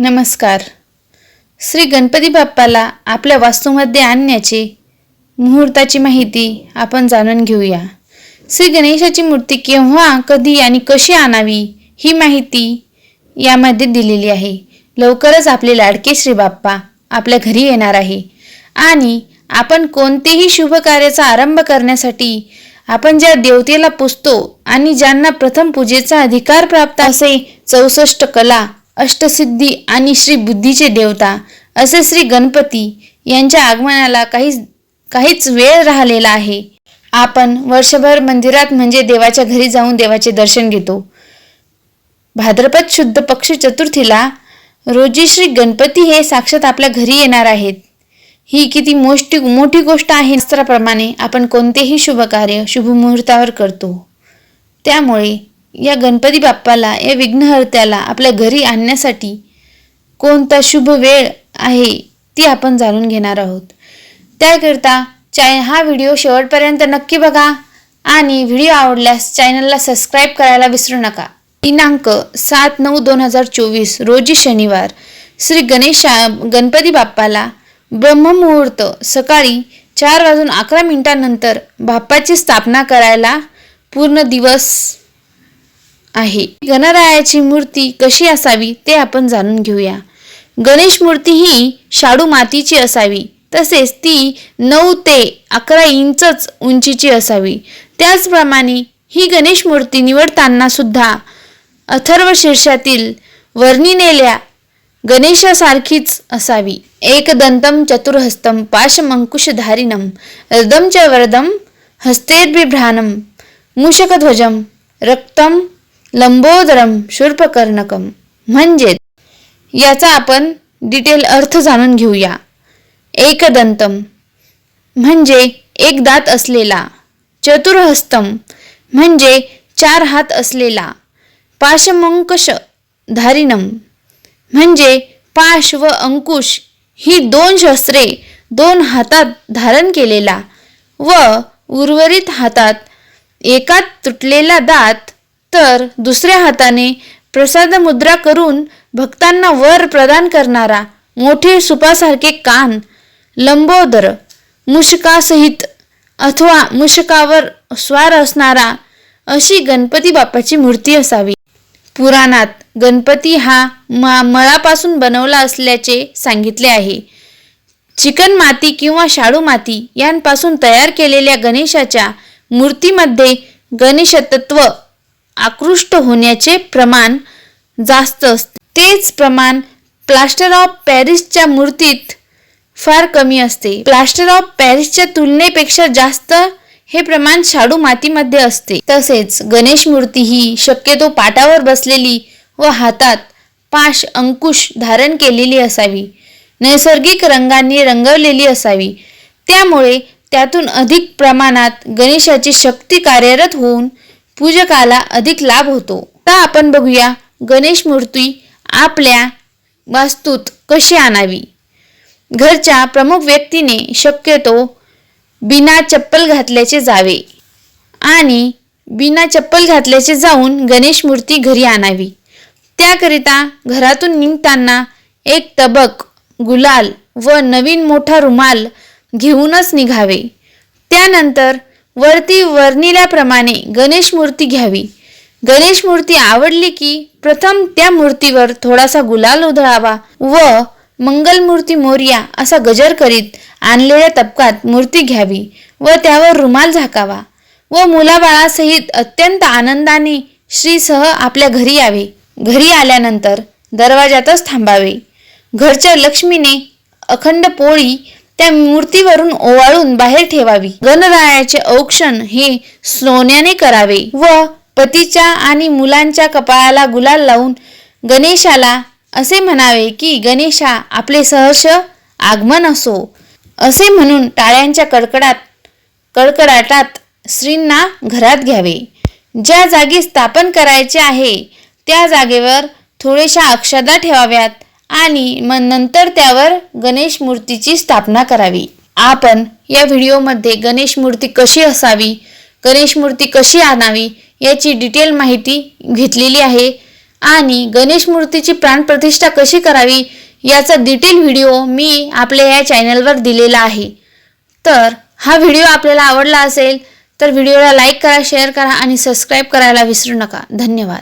नमस्कार. श्री गणपती बाप्पाला आपल्या वास्तूमध्ये आणण्याची मुहूर्ताची माहिती आपण जाणून घेऊया. श्री गणेशाची मूर्ती केव्हा कधी आणि कशी आणावी ही माहिती यामध्ये दिलेली आहे. लवकरच आपले लाडके श्री बाप्पा आपल्या घरी येणार आहे. आणि आपण कोणतेही शुभ कार्याचा आरंभ करण्यासाठी आपण ज्या देवतेला पुजतो आणि ज्यांना प्रथम पूजेचा अधिकार प्राप्त असे चौसष्ट कला अष्टसिद्धी आणि श्री बुद्धीचे देवता असे श्री गणपती यांच्या आगमनाला काही काहीच वेळ राहिलेला आहे. आपण वर्षभर मंदिरात म्हणजे देवाच्या घरी जाऊन देवाचे दर्शन घेतो. भाद्रपद शुद्ध पक्ष चतुर्थीला रोजी श्री गणपती हे साक्षात आपल्या घरी येणार आहेत. ही किती मोठी मोठी गोष्ट आहे. शास्त्राप्रमाणे आपण कोणतेही शुभ कार्य शुभ मुहूर्तावर करतो. त्यामुळे या गणपती बाप्पाला या विघ्नहर्त्याला आपल्या घरी आणण्यासाठी कोणता शुभ वेळ आहे ती आपण जाणून घेणार आहोत. त्याकरिता चाय हा व्हिडिओ शेवटपर्यंत नक्की बघा आणि व्हिडिओ आवडल्यास चॅनलला सबस्क्राईब करायला विसरू नका. दिनांक सात नऊ दोन हजार चोवीस रोजी शनिवार श्री गणेशा गणपती बाप्पाला ब्रह्ममुहूर्त सकाळी चार वाजून अकरा मिनिटांनंतर बाप्पाची स्थापना करायला पूर्ण दिवस आहे. गणरायाची मूर्ती कशी असावी ते आपण जाणून घेऊया. गणेश मूर्ती ही शाडू मातीची असावी. तसेच ती नऊ ते अकरा इंचच उंचीची असावी. त्याचप्रमाणे ही गणेश मूर्ती निवडताना सुद्धा अथर्व शीर्षातील वर्णिलेल्या गणेशासारखीच असावी. एकदंतम चतुर्हस्तम पाशमंकुशधारिणम रदम च वरदम हस्तेर्बिभ्राणम मूषकध्वजम रक्तम लंबोदरम शूर्पकर्णकम. म्हणजे याचा आपण डिटेल अर्थ जाणून घेऊया. एकदंतम. म्हणजे एक दात असलेला. चतुर्हस्तम. म्हणजे चार हात असलेला. पाशमंकश धारिणम. म्हणजे पाश व अंकुश ही दोन शस्त्रे दोन हातात धारण केलेला व उर्वरित हातात एकात तुटलेला दात तर दुसऱ्या हाताने प्रसाद मुद्रा करून भक्तांना वर प्रदान करणारा मोठे सुपासारखे कान लंबोदर मुशकासहित अथवा मुशकावर स्वार असणारा अशी गणपती बाप्पाची मूर्ती असावी. पुराणात गणपती हा मळापासून बनवला असल्याचे सांगितले आहे. चिकन माती किंवा शाळू माती यांपासून तयार केलेल्या गणेशाच्या मूर्तीमध्ये गणेशतत्व आकृष्ट होण्याचे प्रमाण जास्त असते. तेच प्रमाण प्लास्टर ऑफ पॅरिसच्या मूर्तीत फार कमी असते. प्लास्टर ऑफ पॅरिसच्या तुलनेपेक्षा जास्त हे प्रमाण शाडू मातीमध्ये असते. तसेच गणेश मूर्ती ही शक्यतो पाटावर बसलेली व हातात पाश अंकुश धारण केलेली असावी. नैसर्गिक रंगांनी रंगवलेली असावी. त्यामुळे त्यातून अधिक प्रमाणात गणेशाची शक्ती कार्यरत होऊन पूजकाला अधिक लाभ होतो. आता आपण बघूया गणेश मूर्ती आपल्या वास्तूत कशी आणावी? घरच्या प्रमुख व्यक्तीने शक्यतो बिना चप्पल घातल्याचे जावे आणि बिना चप्पल घातल्याचे जाऊन गणेश मूर्ती घरी आणावी. त्याकरिता घरातून निघताना एक तबक गुलाल व नवीन मोठा रुमाल घेऊनच निघावे. त्यानंतर वरती वर्णिल्याप्रमाणे गणेश मूर्ती घ्यावी. गणेश मूर्ती आवडली की प्रथम त्या मूर्तीवर थोडासा गुलाल उधळावा व मंगलमूर्ती मोर्या असा गजर करीत आणलेल्या तबकात मूर्ती घ्यावी व त्यावर रुमाल झाकावा व मुलाबाळासहित अत्यंत आनंदाने श्रीसह आपल्या घरी यावे. घरी आल्यानंतर दरवाजातच थांबावे. घरच्या लक्ष्मीने अखंड पोळी त्या मूर्तीवरून ओवाळून बाहेर ठेवावी. गणरायाचे औक्षण हे सोन्याने करावे व पतीच्या आणि मुलांच्या कपाळाला गुलाल लावून गणेशाला असे म्हणावे की गणेशा आपले सहर्ष आगमन असो. असे म्हणून टाळ्यांच्या कडकडात कडकडाटात श्रींना घरात घ्यावे. ज्या जागी स्थापन करायचे आहे त्या जागेवर थोड्याशा अक्षदा ठेवाव्यात. आणि मग नंतर त्यावर गणेश मूर्तीची स्थापना करावी. आपण या व्हिडिओमध्ये गणेश मूर्ती कशी असावी गणेश मूर्ती कशी आणावी याची डिटेल माहिती घेतलेली आहे आणि गणेश मूर्तीची प्राणप्रतिष्ठा कशी करावी याचा डिटेल व्हिडिओ मी आपल्या या चॅनलवर दिलेला आहे. तर हा व्हिडिओ आपल्याला आवडला असेल तर व्हिडिओला लाईक करा शेअर करा आणि सबस्क्राईब करायला विसरू नका. धन्यवाद.